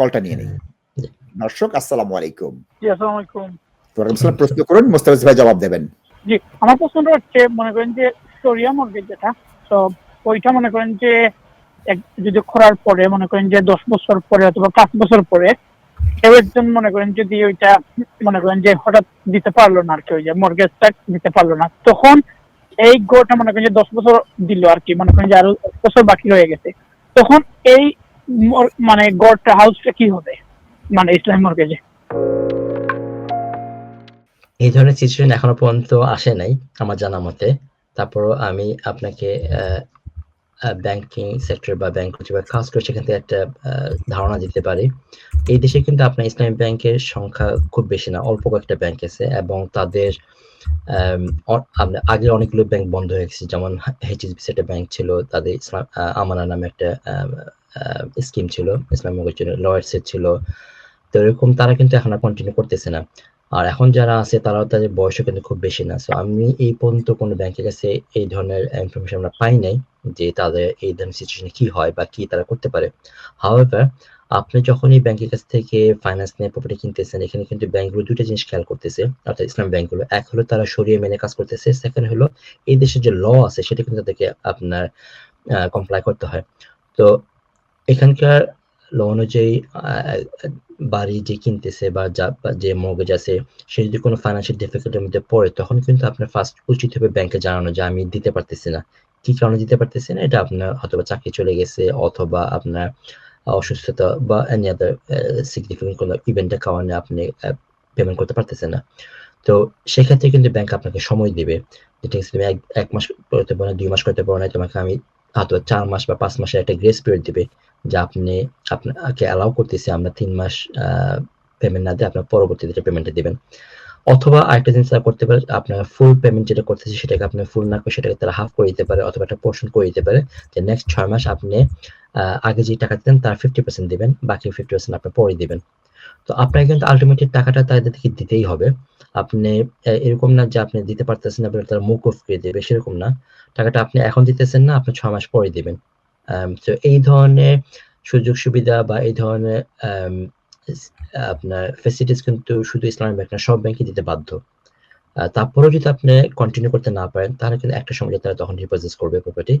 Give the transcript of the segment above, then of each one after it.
কলটা নিয়ে নেই। দর্শক আসসালামু আলাইকুম। জি আসসালামু আলাইকুম। ওয়ালাইকুম প্রশ্ন করুন মোস্তাফিজ ভাই জবাব দেবেন। জি আমার প্রশ্নটা হচ্ছে মনে করেন যে মর্গেজ যেটা তো ওইটা মনে করেন যে যদি করার পরে মনে করেন যে দশ বছর পরে অথবা পাঁচ বছর পরে কেউ একজন মনে করেন যদি ওইটা মনে করেন যে হঠাৎ দিতে পারল না আর কি ওই যে মর্গেজটা দিতে পারল না তখন এই গোটা মনে করেন যে দশ বছর দিল আর কি মনে করেন যে আরও এক বছর বাকি রয়ে গেছে তখন এই মানে গড়টা হাউসটা কি হবে? মানে ইসলাম মর্গেজে এই ধরনের সিচুয়েশন এখনও পর্যন্ত আসে নাই, আমার জানা মতে। তারপরও আমি আপনাকে ব্যাংকিং সেক্টর বা ব্যাংক যেভাবে কাজ করে সেখান থেকে একটা ধারণা দিতে পারি। এই দেশে কিন্তু আপনার ইসলামী ব্যাংকের সংখ্যা খুব বেশি না, অল্প কয়েকটা ব্যাংক আছে এবং তাদের আগে অনেকগুলো ব্যাংক বন্ধ হয়ে গেছে। যেমন এইচএসবিসি একটা ব্যাংক ছিল, তাদের ইসলাম আমানা নামে একটা স্কিম ছিল, ইসলাম লয়ার্সের ছিল। তো এরকম তারা কিন্তু এখন আর কন্টিনিউ করতেছে না। আর এখন যারা আছে, তারাও তাদের বয়সও কিন্তু খুব বেশি না। সো আমি এই পর্যন্ত কোনো ব্যাংকের কাছে এই ধরনের ইনফরমেশন আমরা পাই নাই যে তাদের এই ধরনের সিচুয়েশনে কি হয় বা কি তারা করতে পারে। হাওয়েভার আপনি যখন এই ব্যাংকের কাছ থেকে ফাইন্যান্স নিয়ে প্রপার্টি কিনতেছেন, এখানে কিন্তু ব্যাংকগুলো দুটো জিনিস খেয়াল করতেছে। অর্থাৎ ইসলাম ব্যাংকগুলো, এক হলো তারা সরিয়ে মেনে কাজ করতেছে সেকেন্ড হলো এই দেশের যে ল আছে, সেটা কিন্তু তাদেরকে আপনার কমপ্লাই করতে হয়। তো এখানকার ল অনুযায়ী বাড়ি যে কিনতেছে বা যা মর্গেজ আছে, সে যদি কোনো ফাইন্যান্সিয়াল ডিফিকাল্টির মধ্যে পড়ে, তখন কিন্তু আপনার ফার্স্ট উচিত হবে ব্যাংকে জানানো যে আমি দিতে পারতেছি না। কি কারণে দিতে পারতেছি না? এটা আপনার হয়তো বা চাকরি চলে গেছে অথবা আপনার অসুস্থতা বা এনি আদার সিগনিফিকেন্ট কোনো ইভেন্টের কারণে আপনি পেমেন্ট করতে পারতেছেন না। তো সেক্ষেত্রে কিন্তু ব্যাংক আপনাকে সময় দিবে। যে ঠিক আছে তুমি এক এক মাস করতে পারো না, দুই মাস করতে পারো না, তোমাকে আমি হয়তো চার মাস বা পাঁচ মাসের একটা গ্রেস পিরিয়ড দিবে। যে আপনি, আপনাকে অ্যালাউ করতেছি আমরা তিন মাস পেমেন্ট না দিয়ে আপনার পরবর্তীতে পেমেন্টটা দিবেন। অথবা আরেকটা জিনিস তারা করতে পারে, আপনার ফুল পেমেন্ট যেটা করতেছে সেটাকে আপনি ফুল না করে সেটাকে তারা হাফ করে দিতে পারে অথবা একটা পোর্শন করে দিতে পারে। যে নেক্সট ছয় মাস আপনি আগে যে টাকা দিতেন তার ফিফটি পার্সেন্ট দিবেন, বাকি ফিফটি পার্সেন্ট আপনি পরে দিবেন। তো আপনাকে কিন্তু আলটিমেটলি টাকাটা তাদেরকে দিতেই হবে। আপনি এরকম না যে আপনি দিতে পারতেছেন না, তারা মুখ অফ করে দেবে, সেরকম না। টাকাটা আপনি এখন দিতেছেন না, আপনি ছয় মাস পরে দিবেন। তো এই ধরনের সুযোগ সুবিধা বা এই ধরনের আম, আপনার ফেসিলিটিস কিন্তু শুধু ইসলামিক ব্যাংক না সব ব্যাংকই দিতে বাধ্য। তারপরেও যদি আপনি কন্টিনিউ করতে না পারেন তাহলে কিন্তু একটা সময় তারা তখন রিপোজেস করবে প্রপার্টি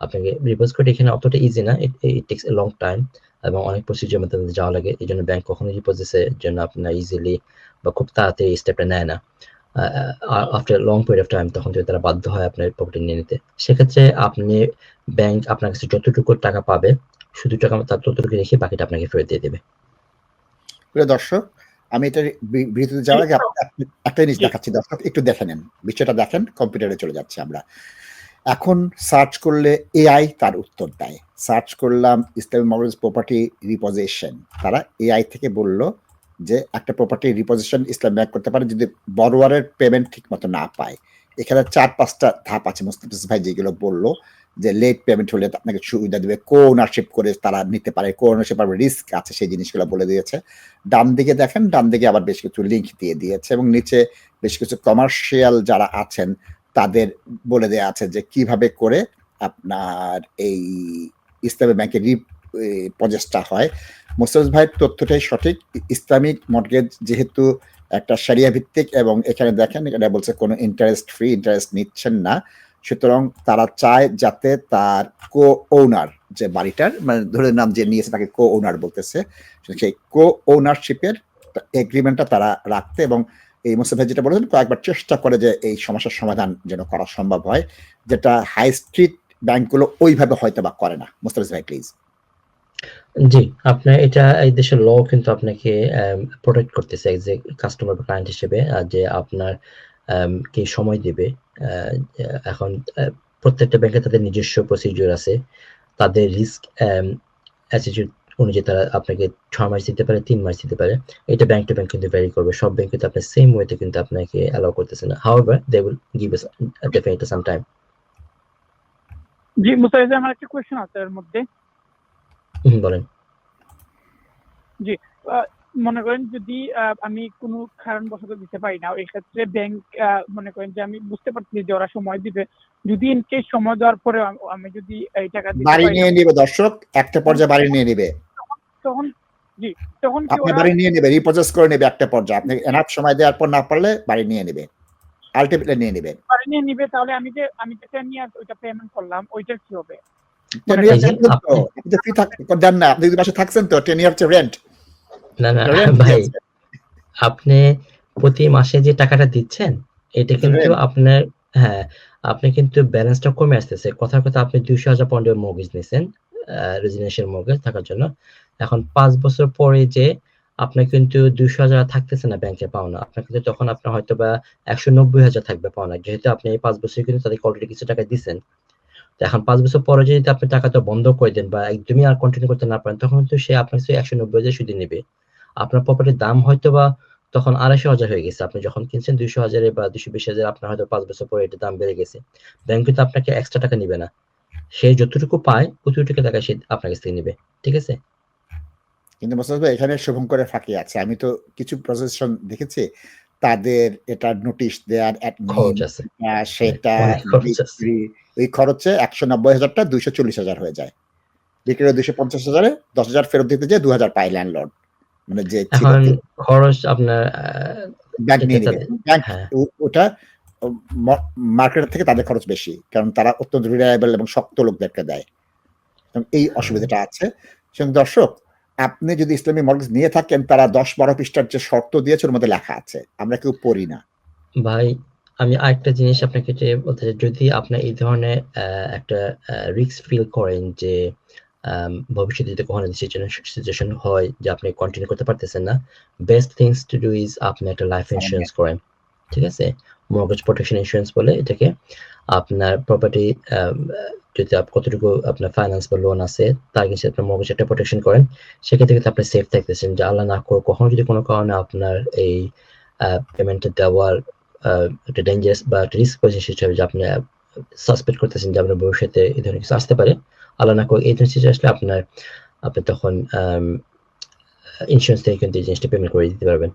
আপনাকে রিপোজ করতে এখানে অতটা ইজি না it takes a long time এবং অনেক প্রসিজার মধ্যে যাওয়া লাগে। এই জন্য ব্যাংক কখনো রিপোজেসের জন্য আপনার ইজিলি বা খুব তাড়াতাড়ি স্টেপটা নেয় না। After long period of time তখন যদি তারা বাধ্য হয় আপনার প্রপার্টি নিয়ে নিতে সেক্ষেত্রে আপনি ব্যাংক আপনার কাছে যতটুকু টাকা পাবে শুধু টাকা তার ততটুকু রেখে বাকিটা আপনাকে ফেরত দিয়ে দেবে। প্রিয় দর্শক আমি এটা বিরতিতে যাওয়ার আগে আপ- একটা জিনিস দেখাচ্ছি দর্শক একটু দেখে নেন বিষয়টা দেখেন কম্পিউটারে চলে যাচ্ছে আমরা। এখন সার্চ করলে এআই তার উত্তর দেয়। সার্চ করলাম ইসলামী মর্গেজ প্রপার্টি রিপোজিশন তারা এআই থেকে বলল যে একটা প্রপার্টি রিপোজিশন ইসলাম ব্যাংক করতে পারে যদি বড়োয়ারের পেমেন্ট ঠিক মতো না পায়। এখানে চার, পাঁচটা ধাপ আছে মুস্তাফিজ ভাই যেগুলো বলল যে লেট পেমেন্ট হলে আপনাকে সুবিধা দেবে। কো ওনারশিপ করে তারা নিতে পারে। কো ওনারশিপ আর রিস্ক আছে সেই জিনিসগুলো বলে দিয়েছে। ডান দিকে দেখেন, ডান দিকে আবার বেশ কিছু লিঙ্ক দিয়ে দিয়েছে এবং নিচে বেশ কিছু কমার্শিয়াল যারা আছেন তাদের বলে দেওয়া আছে যে কীভাবে করে আপনার এই ইসলামী ব্যাংকের রি প্রচেষ্টা হয়। মোস্তাফিজ ভাইয়ের তথ্যটাই সঠিক। ইসলামিক মর্গেজ যেহেতু একটা সারিয়া ভিত্তিক এবং এখানে দেখেন, এটা বলছে কোনো ইন্টারেস্ট ফ্রি ইন্টারেস্ট নিচ্ছেন না। সুতরাং তারা চায় যাতে তার কো ওনার যে বাড়িটার মানে ধরে নাম যে নিয়েছে তাকে কো ওনার বলতেছে, সেই কো ওনারশিপের এগ্রিমেন্টটা তারা রাখতে এবং এই মোস্তাফা যেটা বলেছেন, কয়েকবার চেষ্টা করে যে এই সমস্যার সমাধান যেন করা সম্ভব হয়, যেটা হাই স্ট্রিট ব্যাংকগুলো ওইভাবে হয়তো বা করে না। মোস্তাফিজ ভাই প্লিজ জি আপনার এটা এই দেশের ল কিন্তু আপনাকে প্রোটেক্ট করতেছে যে কাস্টমার বা ক্লায়েন্ট হিসেবে যে আপনার কে সময় দেবে এখন প্রত্যেকটা ব্যাংকে তাদের নিজস্ব প্রসিডিউর আছে। তাদের রিস্ক অ্যাটিটিউড অনুযায়ী তারা আপনাকে ছ মাস দিতে পারে তিন মাস দিতে পারে। এটা ব্যাংক টু ব্যাংক কিন্তু ভ্যারি করবে। সব ব্যাংক কিন্তু আপনার সেম ওয়েতে কিন্তু আপনাকে অ্যালাউ করতেছে না। However they will give us definitely some time জি ভাই, আমার একটা কোয়েশ্চেন আছে এর মধ্যে। বলেন। মনে করেন যদি আমি কোনো কারণবশত দিতে পারি না এই ক্ষেত্রে ব্যাংক মনে করেন যে আমি বুঝতে পারছি যে ওরা সময় দিবে। যদি ইন কেস সময় দেওয়ার পরে আমি যদি এই টাকা দিতে বাড়ি পারি নিয়ে নিবে দর্শক একটা পর্যায়ে বাড়ি নিয়ে নিবে। তখন জি তখন কি আপনি বাড়ি নিয়ে নেবে রিপোজেস করে নেবে একটা পর্যায়ে। আপনি এনাফ সময় দেওয়ার পর না পারলে বাড়ি নিয়ে নেবে। আলটিমেটলি নিয়ে নেবে। বাড়ি নিয়ে নিবে তাহলে আমি যে আমি যে টেন ইয়ার্স ওইটা পেমেন্ট করলাম ওইটার কি হবে? আপনি- তো ফ্রি দেন না আপনি যদি বাসে থাকছেন তো টেন ইয়ার রেন্ট না না ভাই আপনি প্রতি মাসে যে টাকাটা দিচ্ছেন এটা কিন্তু আপনার হ্যাঁ আপনি কিন্তু ব্যালেন্সটা কমে আসতেছে। কথার কথা আপনি দুইশো হাজার পাউন্ডের মর্গেজ নিছেন রেজিডেন্সিয়াল মর্গেজ থাকার জন্য। এখন পাঁচ বছর পরে যে আপনার কিন্তু দুইশো হাজার থাকতেছে না ব্যাংকে পাওনা আপনার কিন্তু তখন আপনার হয়তো বা একশো নব্বই হাজার থাকবে পাওনা। যেহেতু আপনি এই পাঁচ বছর কিন্তু তাদেরকে অলরেডি কিছু টাকা দিচ্ছেন এখন পাঁচ বছর পরে যদি আপনি টাকাটা বন্ধ করে দেন বা একদমই আর কন্টিনিউ করতে না পারেন তখন কিন্তু সে আপনার একশো নব্বই হাজার সুদে নেবে। আপনার প্রপার্টির দাম হয়তো বা তখন আড়াইশো হাজার হয়ে গেছে। আপনি যখন কিনছেন দুইশো হাজারে বা দুশো বিশ হাজার আপনার হয়তো পাঁচ বছর পরে এটার দাম বেড়ে গেছে। ব্যাংক কিন্তু আপনাকে এক্সট্রা টাকা নিবে না। সে যতটুকু পায় অতটুকু টাকা সে আপনার কাছ থেকে নিবে। ঠিক আছে? কিন্তু মোস্তাফ ভাই এখানে শুভঙ্করের ফাঁকি আছে। আমি তো কিছু প্রসেসন দেখেছি। তাদের এটা নোটিশ খরচ আছে। সেটা ওই খরচে একশো নব্বই হাজারটা দুইশো চল্লিশ হাজার হয়ে যায়। বিক্রি দুইশো পঞ্চাশ হাজারে দশ হাজার ফেরত দিতে যায় দু হাজার পায় ল্যান্ডলর্ড মানে যে এখন খরচ আপনার ব্যাংক নিয়ে ব্যাংক হ্যাঁ। ওটা মার্কেটের থেকে তাদের খরচ বেশি কারণ তারা অত্যন্ত রিলায়েবল এবং শক্ত লোকদেরকে দেয়। এই অসুবিধাটা আছে। সুতরাং দর্শক আপনি যদি ইসলামী মর্গেজ নিয়ে থাকেন তারা দশ বারো পৃষ্ঠার যে শর্ত দিয়েছে ওর মধ্যে লেখা আছে। আমরা কেউ পড়ি না। ভাই আমি আরেকটা জিনিস আপনাকে বলতে চাই যদি আপনি এই ধরনের একটা রিস্ক ফিল করেন যে ভবিষ্যতে যদি কখনো সিচুয়েশন হয় যে আপনি কন্টিনিউ করতে পারতেছেন না best things to do is আপনি একটা লাইফ ইন্স্যুরেন্স করেন ঠিক আছে? মর্গেজ প্রোটেকশন ইন্স্যুরেন্স বলে এটাকে আপনার প্রপার্টি যদি কতটুকু আপনার ফাইন্যান্স বা লোন আছে তার কিছু আপনার মর্গেজ একটা প্রোটেকশন করেন সেক্ষেত্রে কিন্তু আপনি সেফ থাকতেছেন যে আল্লাহ না করে কখনো যদি কোনো কারণে আপনার এই পেমেন্টটা দেওয়ার একটা ডেঞ্জারাস বা একটা রিস্ক পজিশন হিসেবে যে আপনি সাসপেক্ট করতেছেন যে আপনার ভবিষ্যতে এই ধরনের কিছু আসতে পারে আল্লাহ না করে ধরনের আসলে আপনার আপনি তখন ইন্স্যুরেন্স থেকে কিন্তু এই জিনিসটা পেমেন্ট করে দিতে পারবেন।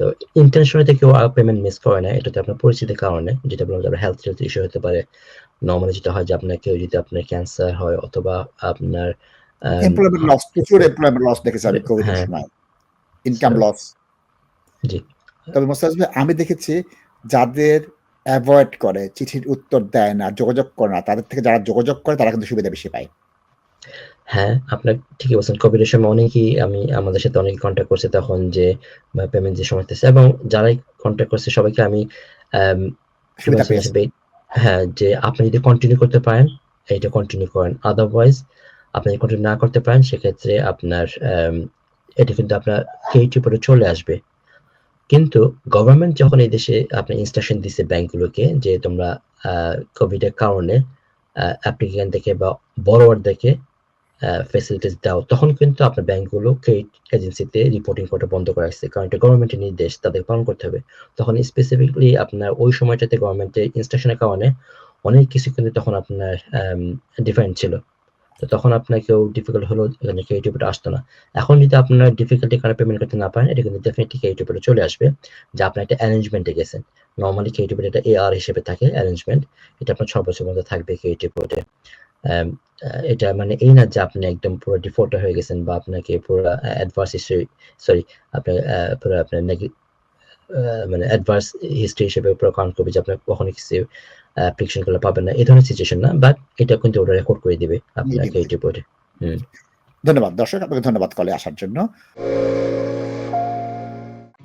তো ইন্টেনশনালি কেউ পেমেন্ট মিস করে না এটা তো আপনার পরিস্থিতির কারণে যেটা বললাম যে হেলথ হেলথ ইস্যু হতে পারে। নর্মালি যেটা হয় যে আপনার কেউ যদি আপনার ক্যান্সার হয় অথবা আপনার এমপ্লয়মেন্ট লস প্রচুর এমপ্লয়মেন্ট লস দেখেছি আমি কোভিড। ইনকাম লস জি। তবে মোস্তাজ আমি দেখেছি যাদের অ্যাভয়েড করে চিঠির উত্তর দেয় না যোগাযোগ করে না তাদের থেকে যারা যোগাযোগ করে তারা কিন্তু সুবিধা বেশি পায়। হ্যাঁ আপনার ঠিকই বলছেন। কোভিডের সময় অনেকেই আমি আমাদের সাথে অনেকে কন্ট্যাক্ট করছে তখন যে পেমেন্ট যে সময় এবং যারাই কন্ট্যাক্ট করছে সবাইকে আমি হ্যাঁ যে আপনি যদি কন্টিনিউ করতে পারেন এইটা কন্টিনিউ করেন। আদারওয়াইজ আপনি যদি কন্টিনিউ না করতে পারেন সেক্ষেত্রে আপনার এটা কিন্তু আপনার কেইটি উপরে চলে আসবে। কিন্তু গভর্নমেন্ট যখন এই দেশে আপনার ইনস্ট্রাকশন দিছে ব্যাংকগুলোকে যে তোমরা কোভিড এর কারণে অ্যাপ্লিকেন্ট দেখে বা বড়োয়ার দেখে ফেসিলিটিস দাও, তখন কিন্তু আপনার ব্যাংকগুলো ক্রেডিট এজেন্সিতে রিপোর্টিং করা বন্ধ করে আসছে। কারণ এটা গভর্নমেন্টের নির্দেশ, তাদের পালন করতে হবে। তখন স্পেসিফিকলি আপনার ওই সময়টাতে গভর্নমেন্টের ইনস্ট্রাকশনের কারণে অনেক কিছু কিন্তু তখন আপনার ডিফারেন্ট ছিল। তো তখন আপনার কেউ ডিফিকাল্ট হলো, এখানে উপরে আসতো না। এখন যদি আপনার ডিফিকাল্টি কারণে পেমেন্ট করতে না পারেন, এটা কিন্তু ডেফিনেটলি উপরে চলে আসবে, যে আপনার একটা অ্যারেঞ্জমেন্টে গেছেন নর্মালি উপরে এটা এআর হিসেবে থাকে অ্যারেঞ্জমেন্ট এটা আপনার ছ বছর মধ্যে থাকবে উপরে এটা মানে এই না যে আপনি একদম পুরো ডিফল্টার হয়ে গেছেন বা আপনাকে পুরো অ্যাডভার্স হিস্ট্রি সরি আপনার পুরো আপনার মানে অ্যাডভার্স হিস্ট্রি হিসেবে পুরো কাউন্ট করবে যে আপনার কখনো কিছু অ্যাপ্লিকেশনগুলো পাবেন না। এই ধরনের সিচুয়েশন না বাট এটা কিন্তু ওরা রেকর্ড করে দিবে আপনার দিবে। ক্রেডিট রিপোর্টে ধন্যবাদ। দর্শক আপনাকে ধন্যবাদ কলে আসার জন্য।